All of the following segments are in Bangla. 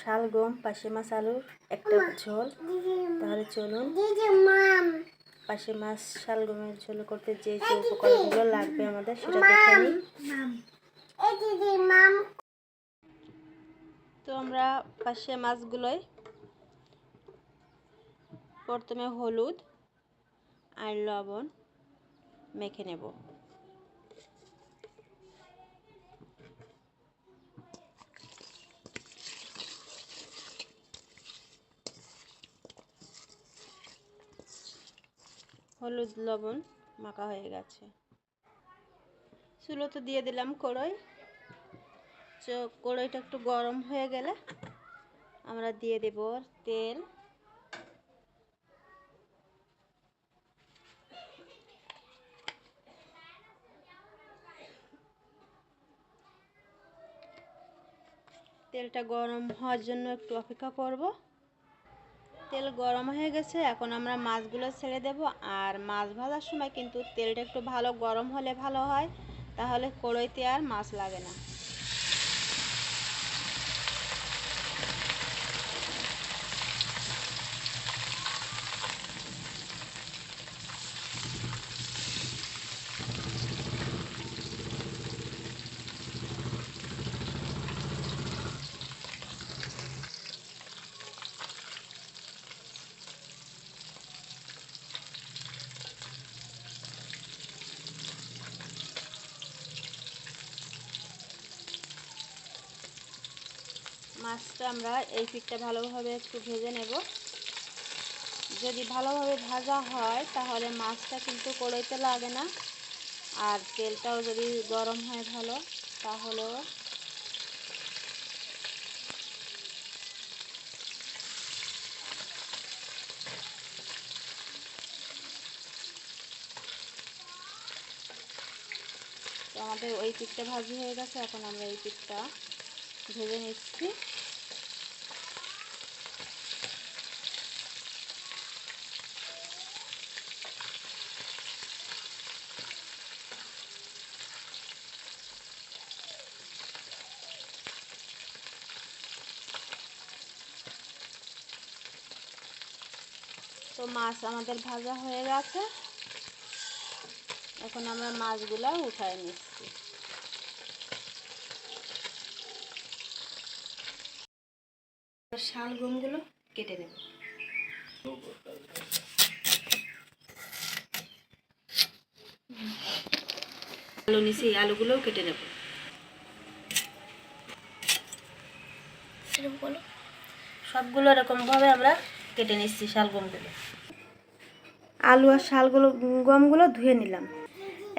শালগম পাশে মাছ আলুর একটা ঝোল। তাহলে চলুন। পাশে মাছ শালগমের ঝোল করতে যে যে উপকরণগুলো লাগবে আমাদের সেটা দেখে নিই। তো আমরা পাশে মাছগুলোয় প্রথমে হলুদ আর লবণ মেখে নেব। হলুদ লবণ মাখা হয়ে গেছে। চুলো তো দিয়ে দিলাম কড়াই। কড়াইটা একটু গরম হয়ে গেলে আমরা দিয়ে দেব তেল। তেলটা গরম হওয়ার জন্য একটু অপেক্ষা করব। তেল গরম হয়ে গেছে, এখন আমরা মাছগুলো ছেড়ে দেব। আর মাছ ভাজার সময় কিন্তু তেলটা একটু ভালো গরম হলে ভালো হয়, তাহলে কড়াইতে আর মাছ লাগে না। মাছটা আমরা এই পিঠটা ভালোভাবে একটু ভেজে নেব। যদি ভালোভাবে ভাজা হয়, তাহলে মাছটা কিন্তু কড়াইতে লাগে না। আর তেলটাও যদি গরম হয় ভালো, তাহলেও তো আমাদের ওই পিঠটা ভাজি হয়ে গেছে। এখন আমরা এই পিঠটা ভেজে নিচ্ছি। তো মাছ আমাদের ভাজা হয়ে গেছে। এখন আমরা মাছগুলো উঠায় নিচ্ছি। শালগমগুলো কেটে নেব। আলু নিছি আলুগুলোও কেটে নেব। সবগুলো এরকমভাবে আমরা কেটে নিচ্ছি শালগমগুলো। আলু আর শালগুলো গমগুলো ধুয়ে নিলাম।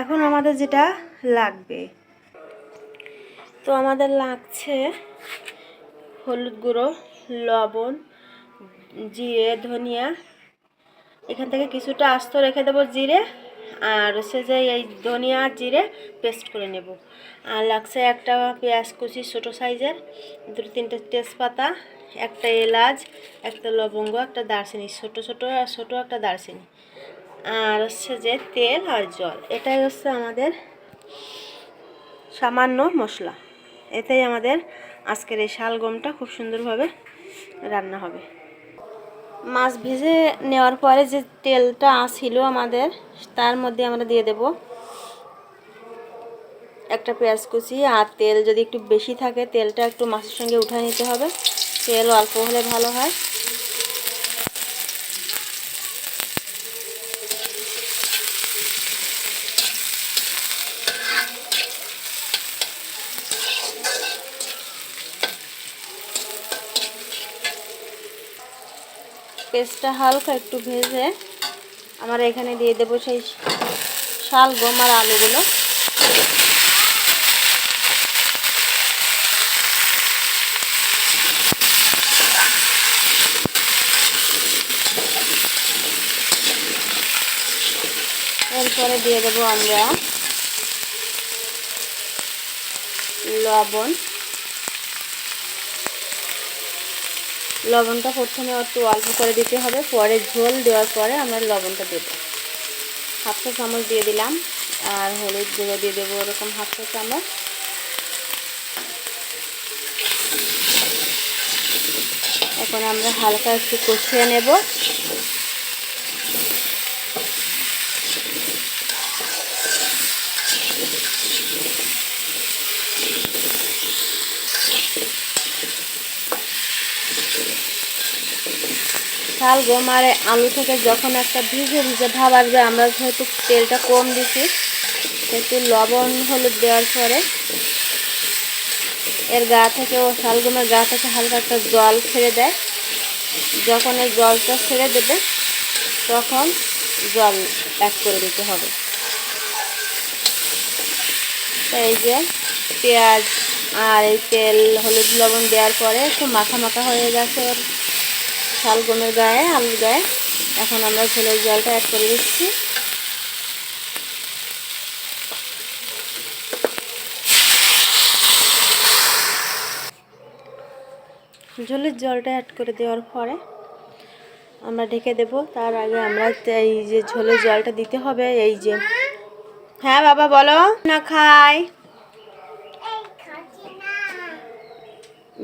এখন আমাদের যেটা লাগবে। তো আমাদের লাগছে হলুদ গুঁড়ো লবণ জিরে ধনিয়া। এখান থেকে কিছুটা আস্ত রেখে দেবো জিরে আর হচ্ছে যে এই ধনিয়া আর জিরে পেস্ট করে নেব। আর লাগছে একটা পেঁয়াজ কুচি ছোটো সাইজের দুটো তিনটে তেজপাতা একটা এলাচ, একটা লবঙ্গ, একটা দারচিনি, ছোট ছোট ছোটো একটা দারচিনি। আর হচ্ছে যে তেল আর জল, এটাই হচ্ছে আমাদের সামান্য মশলা। এতেই আমাদের আজকের এই শালগমটা, খুব সুন্দরভাবে রান্না হবে। মাছ ভেজে নেওয়ার পরে যে তেলটা ছিল আমাদের, তার মধ্যে আমরা দিয়ে দেব একটা পেঁয়াজ কুচি। আর তেল যদি একটু বেশি থাকে, তেলটা একটু মাছের সঙ্গে উঠায় নিতে হবে। তেল অল্প হলে ভালো হয়। পেস্টটা হালকা একটু ভেজে আমরা এখানে দিয়ে দেবো সেই শাল গম আর আলুগুলো। দিয়ে দেবো আমরা লবণ। লবণটা প্রথমে একটু অল্প করে দিতে হবে, পরে ঝোল দেওয়ার পরে আমরা লবণটা দেব। হাফ চা চামচ দিয়ে দিলাম, আর হলুদ গুঁড়ো দিয়ে দেবো ওরকম হাফ চা চামচ। এখন আমরা হালকা একটু কষিয়ে নেব। শাল গম আর আলু থেকে যখন একটা ভিজে ভিজে ভাব আসবে, আমরা হয়তো তেলটা কম দিছি, একটু লবণ হলুদ দেওয়ার পরে এর গা থেকে ও শালগমের গা থেকে হালকা একটা জল ছেড়ে দেয়। যখন এই জলটা ছেড়ে দেবে, তখন জল অ্যাড করে দিতে হবে। এই যে পেঁয়াজ আর এই তেল, হলুদ লবণ দেওয়ার পরে একটু মাখা মাখা হয়ে গেছে ওর। শালগমের গায়ে, আলুর গায়ে। এখন আমরা ঝোলের জলটা অ্যাড করে দিচ্ছি। ঝোলের জলটা অ্যাড করে দেওয়ার পরে আমরা ঢেকে দেব। তার আগে আমরা এই যে ঝোলের জলটা দিতে হবে, এই যে। হ্যাঁ বাবা, বলো। না খাই।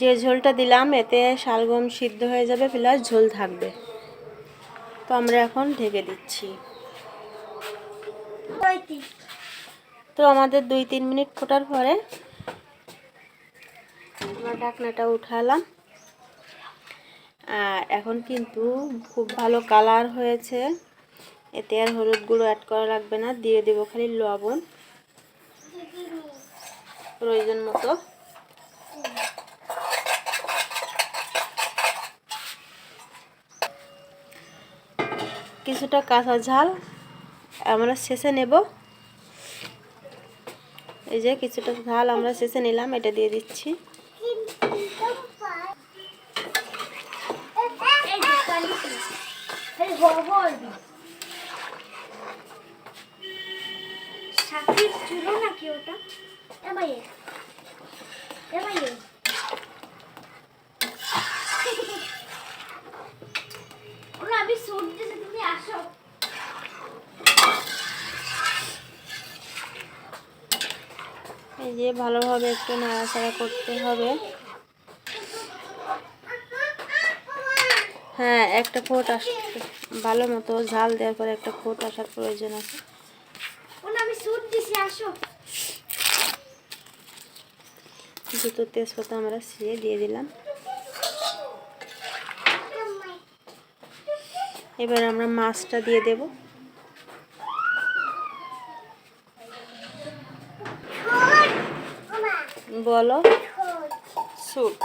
যে ঝোলটা দিলাম এতে শালগম সিদ্ধ হয়ে যাবে প্লাস ঝোল থাকবে। তো আমরা এখন ঢেকে দিচ্ছি। তো আমাদের দুই তিন মিনিট ফোটার পরে আমরা ঢাকনাটা উঠালাম। আর এখন কিন্তু খুব ভালো কালার হয়েছে। এতে আর হলুদ গুঁড়ো অ্যাড করা লাগবে না দিয়ে দেবো খালি লবণ। প্রয়োজন মতো। কিছুটা কাঁচা ঝাল, আমরা শেষে নেব। এই যে কিছুটা ঝাল আমরা শেষে নিলাম, এটা দিয়ে দিচ্ছি। নাকি ওটা এবার এবার ওরা আমি সুট দিতে তুমি আসো এই যে ভালোভাবে একটু নাড়াচাড়া করতে হবে। হ্যাঁ একটা ফোট আস ভালো মতো ঝাল দেওয়ার পরে একটা ফোট আসার প্রয়োজন আছে। দুটো তেজপাতা আমরা ছিঁড়ে দিয়ে দিলাম। এবার আমরা মাছটা দিয়ে দেব। বলো। স্যুট।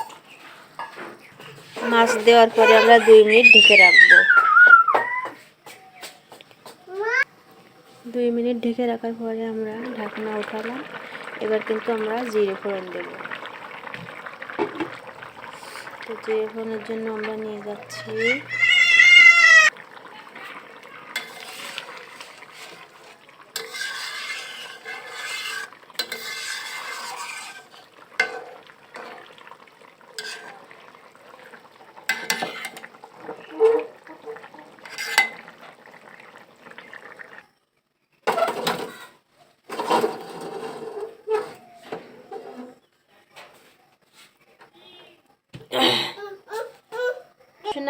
মাছ দেওয়ার পরে আমরা দুই মিনিট ঢেকে রাখব। দুই মিনিট ঢেকে রাখার পরে আমরা ঢাকনা উঠালাম। এবার কিন্তু আমরা জিরে ফোড়ন দেব। তো জিরে ফোড়নের জন্য আমরা নিয়ে যাচ্ছি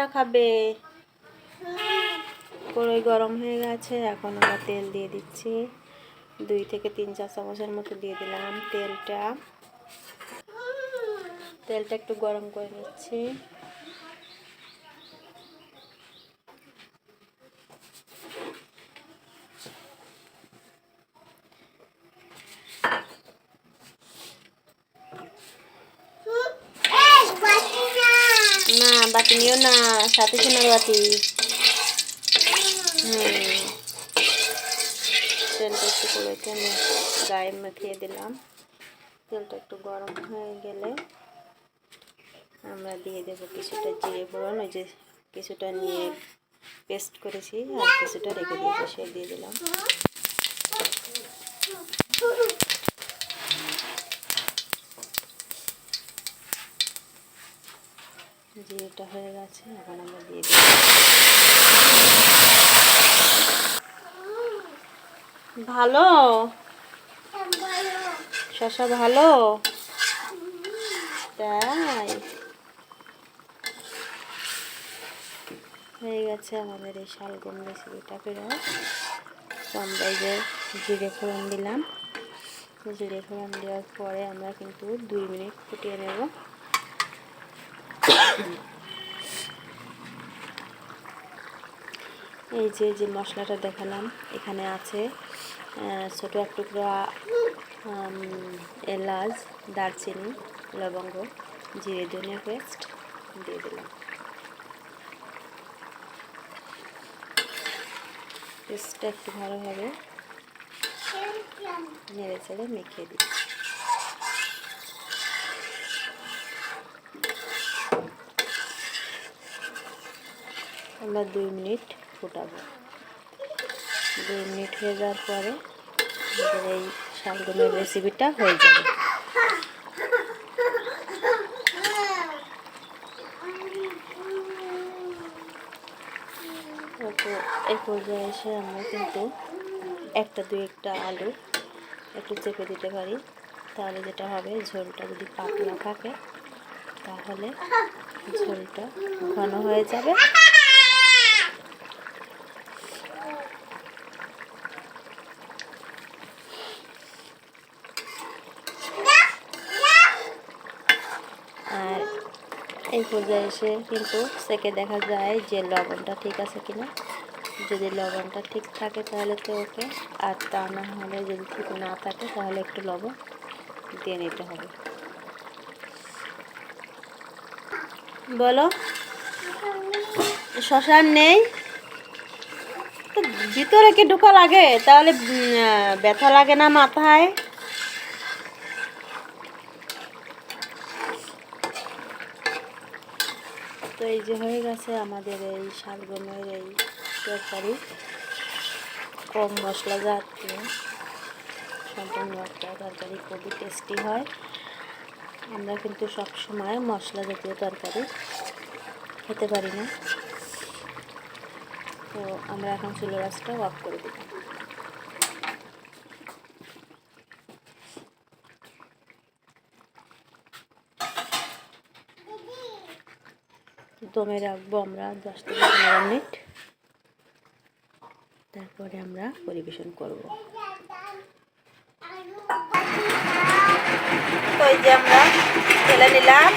সোনা খাবে। কড়াই গরম হয়ে গেছে, এখন আমরা তেল দিয়ে দিচ্ছি। দুই থেকে তিন চার চামচের মতো দিয়ে দিলাম তেলটা। তেলটা একটু গরম করে নিচ্ছি। সাথে বাটি হুম। তেলটা একটু কড়াইতে আমি গায়ে মাখিয়ে দিলাম। তেলটা একটু গরম হয়ে গেলে আমরা দিয়ে দেব কিছুটা জিরে ফোড়ন। ওই যে কিছুটা নিয়ে পেস্ট করেছি আর কিছুটা রেখে দিয়েছি সে দিয়ে দিলাম। জিরেটা হয়ে গেছে, এখন আমরা দিয়ে দিই ভালো? শশা ভালো? তাই? হয়ে গেছে আমাদের এই শালগম রেসিপিটা প্রায় তো আমরা জিরে ফোড়ন দিলাম। জিরে ফোড়ন দেওয়ার পরে আমরা কিন্তু দুই মিনিট ফুটিয়ে নেব। এই যে যে মশলাটা দেখালাম, এখানে আছে ছোটো এক টুকরা এলাচ, দারচিনি, লবঙ্গ, জিরে, ধনিয়া পেস্ট, দিয়ে দিলাম। পেস্টটা একটু ভালোভাবে নেড়ে চেড়ে মেখে দিই আমরা দুই মিনিট ফুটাবো। দুই মিনিট হয়ে যাওয়ার পরে আমাদের এই শালগমের রেসিপিটা হয়ে যাবে। এই পর্যায়ে এসে আমরা কিন্তু একটা দুই একটা আলু একটু চেপে দিতে পারি। তাহলে যেটা হবে, ঝোলটা যদি পাতলা থাকে, তাহলে ঝোলটা ঘন হয়ে যাবে আর এই পর্যায়ে এসে কিন্তু সেকে দেখা যায় যে লবণটা ঠিক আছে কিনা। যদি লবণটা ঠিক থাকে তাহলে তো ওকে, আর তা না হলে যদি ঠিক না থাকে তাহলে একটু লবণ দিয়ে নিতে হবে। বলো, শ্মশান নেই? ভিতরে কি ঢোকা লাগে? তাহলে ব্যথা লাগে না মাথায়? এই যে হয়ে গেছে আমাদের এই শালগমের এই তরকারি। কম মশলা জাতীয়। সম্পূর্ণ একটা তরকারি খুবই টেস্টি হয়। আমরা কিন্তু সব সময় মশলা জাতীয় তরকারি খেতে পারি না। তো আমরা এখন চুলো রাসটা অফ করে দিই দমে রাখব আমরা দশ থেকে পনেরো মিনিট। তারপরে আমরা পরিবেশন করব। তো এই যে আমরা তেলে নিলাম।